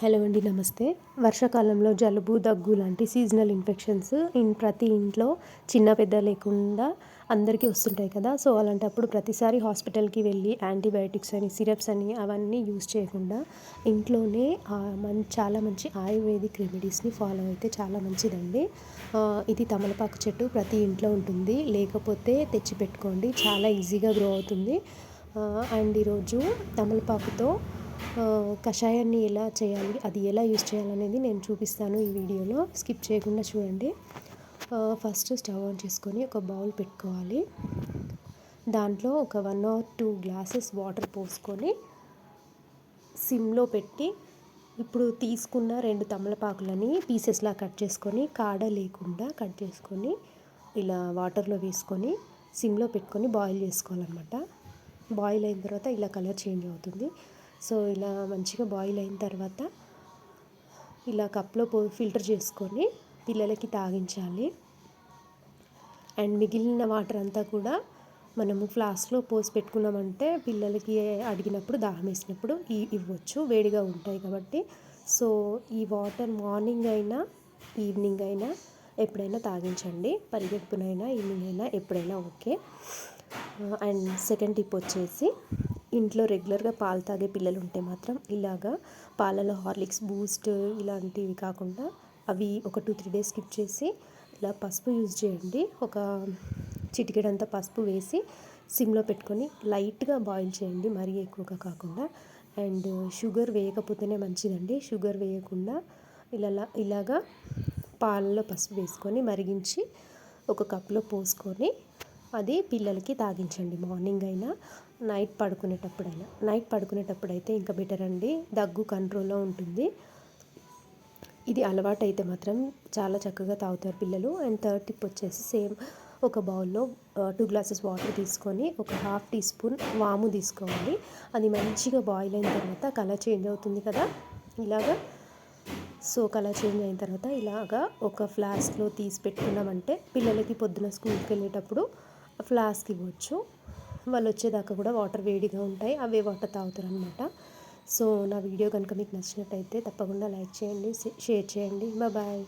Hello అండి నమస్తే. వర్షాకాలంలో జలుబు దగ్గు లాంటి సీజనల్ ఇన్ఫెక్షన్స్ ఇన్ ప్రతి ఇంట్లో చిన్న పెద్ద లేకుండా అందరికీ వస్తుంటాయి కదా. సో అలాంటప్పుడు ప్రతిసారి హాస్పిటల్కి వెళ్ళి యాంటీబయాటిక్స్ అని సిరప్స్ అని అవన్నీ యూస్ చేయకుండా ఇంట్లోనే మం చాలా మంచి ఆయుర్వేదిక్ రెమెడీస్ని ఫాలో అయితే చాలా మంచిదండి. ఇది తమలపాకు చెట్టు ప్రతి ఇంట్లో ఉంటుంది. లేకపోతే తెచ్చి పెట్టుకోండి చాలా ఈజీగా గ్రో అవుతుంది. అండ్ ఈరోజు తమలపాకుతో కషాయాన్ని ఎలా చేయాలి అది ఎలా యూస్ చేయాలనేది నేను చూపిస్తాను ఈ వీడియోలో. స్కిప్ చేయకుండా చూడండి. ఫస్ట్ స్టవ్ ఆన్ చేసుకొని ఒక బౌల్ పెట్టుకోవాలి. దాంట్లో ఒక one or two glasses water పోసుకొని సిమ్లో పెట్టి ఇప్పుడు తీసుకున్న రెండు తమలపాకులని పీసెస్లా కట్ చేసుకొని కాడ లేకుండా కట్ చేసుకొని ఇలా వాటర్లో వేసుకొని సిమ్లో పెట్టుకొని బాయిల్ చేసుకోవాలన్నమాట. బాయిల్ అయిన తర్వాత ఇలా కలర్ చేంజ్ అవుతుంది. సో ఇలా మంచిగా బాయిల్ అయిన తర్వాత ఇలా కప్లో పో ఫిల్టర్ చేసుకొని పిల్లలకి తాగించాలి. అండ్ మిగిలిన వాటర్ అంతా కూడా మనము ఫ్లాస్క్లో పోసి పెట్టుకున్నామంటే పిల్లలకి అడిగినప్పుడు దాహం వేసినప్పుడు ఇవ్వచ్చు. వేడిగా ఉంటాయి కాబట్టి. సో ఈ వాటర్ మార్నింగ్ అయినా ఈవినింగ్ అయినా ఎప్పుడైనా తాగించండి. పరిగెత్తునైనా ఈవినింగ్ అయినా ఎప్పుడైనా ఓకే. అండ్ సెకండ్ టిప్ వచ్చేసి ఇంట్లో రెగ్యులర్గా పాలు తాగే పిల్లలు ఉంటే మాత్రం ఇలాగా పాలలో హార్లిక్స్ బూస్ట్ ఇలాంటివి కాకుండా అవి ఒక టూ త్రీ డేస్ స్కిప్ చేసి ఇలా పసుపు యూజ్ చేయండి. ఒక చిటికెడంతా పసుపు వేసి సిమ్లో పెట్టుకొని లైట్గా బాయిల్ చేయండి. మరీ ఎక్కువగా కాకుండా అండ్ షుగర్ వేయకపోతేనే మంచిదండి. షుగర్ వేయకుండా ఇలా ఇలాగా పాలలో పసుపు వేసుకొని మరిగించి ఒక కప్లో పోసుకొని అది పిల్లలకి తాగించండి. మార్నింగ్ అయినా నైట్ పడుకునేటప్పుడైనా. నైట్ పడుకునేటప్పుడు అయితే ఇంకా బెటర్ అండి. దగ్గు కంట్రోల్లో ఉంటుంది. ఇది అలవాటు అయితే మాత్రం చాలా చక్కగా తాగుతారు పిల్లలు. అండ్ థర్డ్ టిప్ వచ్చేసి సేమ్ ఒక బౌల్లో టూ గ్లాసెస్ వాటర్ తీసుకొని ఒక హాఫ్ టీ స్పూన్ వాము తీసుకోవాలి. అది మంచిగా బాయిల్ అయిన తర్వాత కలర్ చేంజ్ అవుతుంది కదా? ఇలాగా? సో కలర్ చేంజ్ అయిన తర్వాత ఇలాగా ఒక ఫ్లాస్క్లో తీసి పెట్టుకున్నామంటే పిల్లలకి పొద్దున స్కూల్కి వెళ్ళేటప్పుడు ఫ్లాస్క్ ఇవ్వచ్చు. వాళ్ళు వచ్చేదాకా కూడా వాటర్ వేడిగా ఉంటాయి. అవే వాటర్ తాగుతారు అనమాట సో నా వీడియో కనుక మీకు నచ్చినట్టయితే తప్పకుండా లైక్ చేయండి షేర్ చేయండి. బాయ్.